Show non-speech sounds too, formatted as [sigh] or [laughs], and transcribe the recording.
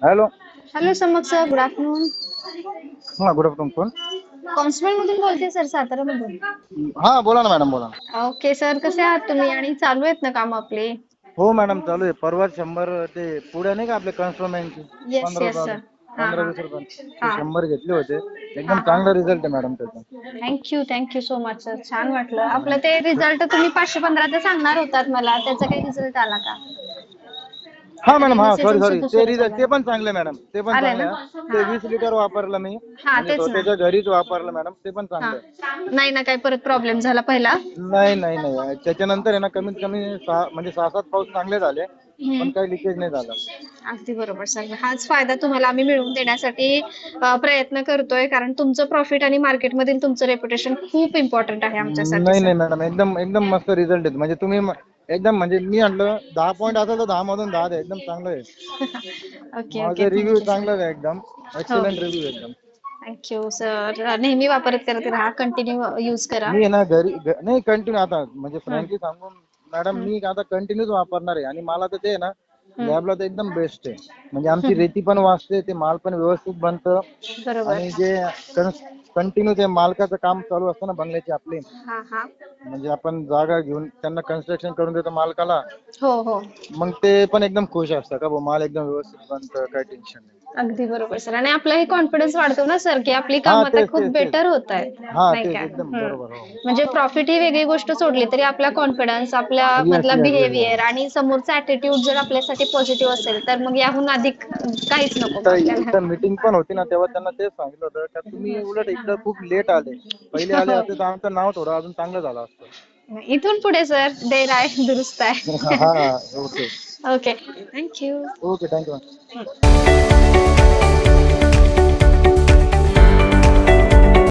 Hello. Hello समक sir good afternoon. हा good afternoon कोण? कॉन्स्टेबल मधून बोलते सर सातारा मधून हा बोला ना मॅडम बोला ना. ओके सर कसे आहात तुम्ही? आणि चालू आहेत ना काम आपले? हो मॅडम चालू आहे. परवा शंभर ते पुढे नाही का आपले पंधरा रुपये sir. हा, पंधरा हा. वीस रुपये. ते हा. शंभर घेतले होते. एकदम. चांगला रिझल्ट आहे मॅडम त्याचा. Thank you thank you so much sir छान वाटलं. आपलं ते रिझल्ट तुम्ही पाचशे पंधराचा सांगणार होतात मला. त्याचा काही रिझल्ट आला का? हा मॅडम हा सॉरी सॉरी ते रिझल्ट झालं. ते पण चांगले मॅडम ते पण आलंय चांगले ना? आहे. ते. वीस लिटर वापरलं मी हा, तेच ना. स्वतःच्या घरीच वापरलं मॅडम ते पण हा. चांगलं नाही ना काही परत प्रॉब्लेम झाला पहिला नाही नाही नाही त्याच्यानंतर आहे ना कमीत कमी सहा म्हणजे सहा सात पाऊस चांगले झाले हम्म. पण काही लिकेज नाही झालं अगदी बरोबर सर हाच फायदा तुम्हाला आम्ही मिळवून देण्यासाठी अ, प्रयत्न करतोय कारण तुमचं प्रॉफिट आणि मार्केटमधील तुमचं रेप्युटेशन खूप इम्पॉर्टंट आहे आमच्यासाठी नाही नाही मॅडम एकदम एकदम मस्त रिझल्ट आहेत म्हणजे तुम्ही म- एकदम म्हणजे मी म्हटलं दहा पॉईंट असेल तर दहा मधून दहा द्या एकदम चांगलं आहे. [laughs] ओके माझं ओके रिव्ह्यू चांगलं आहे एकदम. एक्सलंट हो. रिव्ह्यू एकदम. थँक्यू सर नेहमी वापरत करत राहा कंटिन्यू यूज करा. मी आहे ना घरी घ- नाही कंटिन्यू आता म्हणजे फ्रँकली सांगून मॅडम मी आता कंटिन्यूच वापरणार आहे. आणि मला तर ते आहे ना लॅबला तर एकदम बेस्ट आहे. म्हणजे आमची रेती पण वाचते ते माल पण व्यवस्थित बनतं. बरोबर. आणि जे कंटिन्यू ते मालकाचं काम चालू असतं ना बंगल्याचे आपले. हा हा. म्हणजे आपण जागा घेऊन त्यांना कन्स्ट्रक्शन करून देतो मालकाला हो हो. मग ते पण एकदम खुश असतात का भाऊ माल एकदम व्यवस्थित बनतं काही टेन्शन नाही. अगदी बरोबर सर. आणि आपलाही कॉन्फिडन्स वाढतो ना सर की आपली हा, कामं आता तेच, खूप तेच, तेच. बेटर होत आहेत हा नाही का? एकदम हम्म. बरोबर हो. म्हणजे प्रॉफिट ही वेगळी गोष्ट सोडली तरी आपला कॉन्फिडन्स आपल्या Yes, मधला yes, yes, बिहेवियर yes. आणि समोरचा ऍटिट्यूड जर आपल्यासाठी पॉझिटिव्ह असेल तर मग याहून अधिक काहीच नको आपल्याला. इथं मीटिंग पण होती ना तेव्हा त्यांना तेच सांगितलं होतं का तुम्ही उलट इकडं खूप लेट आले. पहिले आले असते तर आमचं नाव थोडं अजून चांगलं झालं असतं. इथून पुढे सर देर आहे दुरुस्त आहे. [laughs] हा okay. Okay thank you okay thank you